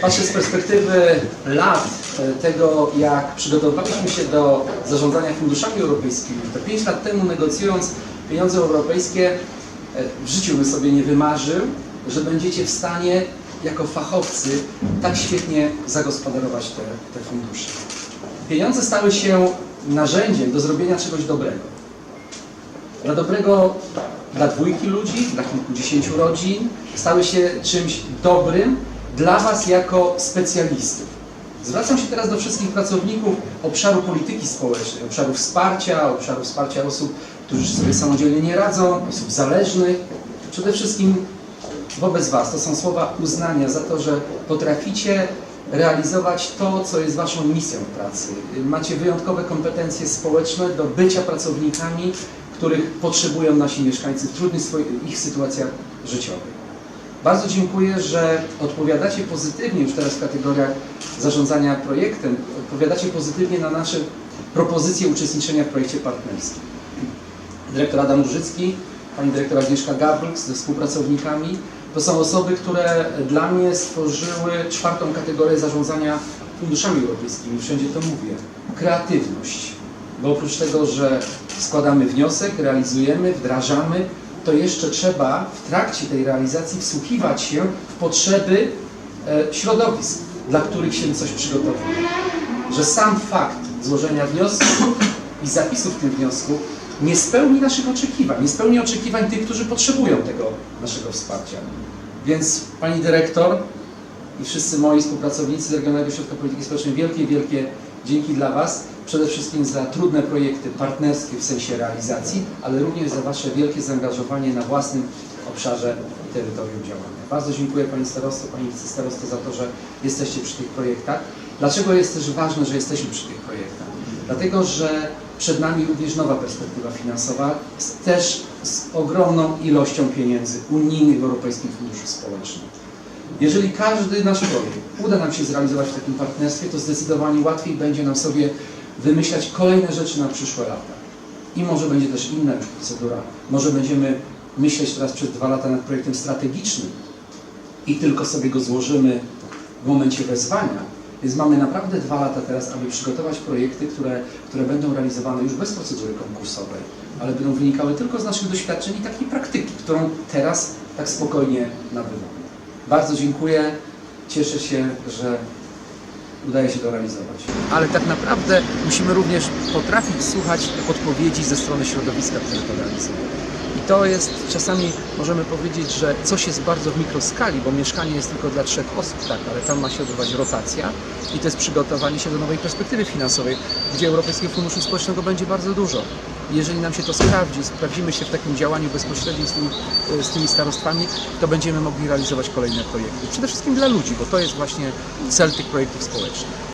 Patrzę z perspektywy lat e, tego, jak przygotowywaliśmy się do zarządzania funduszami europejskimi, to 5 lat temu negocjując pieniądze europejskie, e, w życiu bym sobie nie wymarzył, że będziecie w stanie jako fachowcy tak świetnie zagospodarować te, te fundusze. Pieniądze stały się narzędziem do zrobienia czegoś dobrego. Dla dobrego dla dwójki ludzi, dla kilkudziesięciu rodzin, stały się czymś dobrym dla Was jako specjalistów. Zwracam się teraz do wszystkich pracowników obszaru polityki społecznej, obszaru wsparcia, obszaru wsparcia osób, którzy sobie samodzielnie nie radzą, osób zależnych. Przede wszystkim wobec Was to są słowa uznania za to, że potraficie realizować to, co jest Waszą misją w pracy. Macie wyjątkowe kompetencje społeczne do bycia pracownikami, których potrzebują nasi mieszkańcy w trudnych swoich ich sytuacjach życiowych. Bardzo dziękuję, że odpowiadacie pozytywnie już teraz w kategoriach zarządzania projektem, odpowiadacie pozytywnie na nasze propozycje uczestniczenia w projekcie partnerskim. Dyrektor Adam Różycki, pani dyrektor Agnieszka Gabryk ze współpracownikami. To są osoby, które dla mnie stworzyły czwartą kategorię zarządzania funduszami europejskimi. Wszędzie to mówię. Kreatywność. Bo oprócz tego, że składamy wniosek, realizujemy, wdrażamy, to jeszcze trzeba w trakcie tej realizacji wsłuchiwać się w potrzeby e, środowisk, dla których się coś przygotowuje. Że sam fakt złożenia wniosku i zapisów w tym wniosku nie spełni naszych oczekiwań, nie spełni oczekiwań tych, którzy potrzebują tego naszego wsparcia. Więc Pani Dyrektor i wszyscy moi współpracownicy z Regionalnego Ośrodka Polityki Społecznej, wielkie, wielkie dzięki dla Was. Przede wszystkim za trudne projekty partnerskie w sensie realizacji, ale również za Wasze wielkie zaangażowanie na własnym obszarze terytorium działania. Bardzo dziękuję Pani Starosto, Pani Wicestarosto za to, że jesteście przy tych projektach. Dlaczego jest też ważne, że jesteśmy przy tych projektach? Dlatego, że przed nami również nowa perspektywa finansowa, też z ogromną ilością pieniędzy unijnych w Europejskim Funduszu Społecznym. Jeżeli każdy nasz projekt uda nam się zrealizować w takim partnerstwie, to zdecydowanie łatwiej będzie nam sobie wymyślać kolejne rzeczy na przyszłe lata. I może będzie też inna już procedura. Może będziemy myśleć teraz przez dwa lata nad projektem strategicznym i tylko sobie go złożymy w momencie wezwania. Więc mamy naprawdę dwa lata teraz, aby przygotować projekty, które, które będą realizowane już bez procedury konkursowej, ale będą wynikały tylko z naszych doświadczeń i takiej praktyki, którą teraz tak spokojnie nabywamy. Bardzo dziękuję. Cieszę się, że udaje się to realizować. Ale tak naprawdę musimy również potrafić słuchać odpowiedzi ze strony środowiska, które to realizuje. I to jest czasami możemy powiedzieć, że coś jest bardzo w mikroskali, bo mieszkanie jest tylko dla trzech osób, tak, ale tam ma się odbywać rotacja i to jest przygotowanie się do nowej perspektywy finansowej, gdzie Europejskiego Funduszu Społecznego będzie bardzo dużo. Jeżeli nam się to sprawdzi, sprawdzimy się w takim działaniu bezpośrednim z tymi, z tymi starostwami, to będziemy mogli realizować kolejne projekty. Przede wszystkim dla ludzi, bo to jest właśnie cel tych projektów społecznych.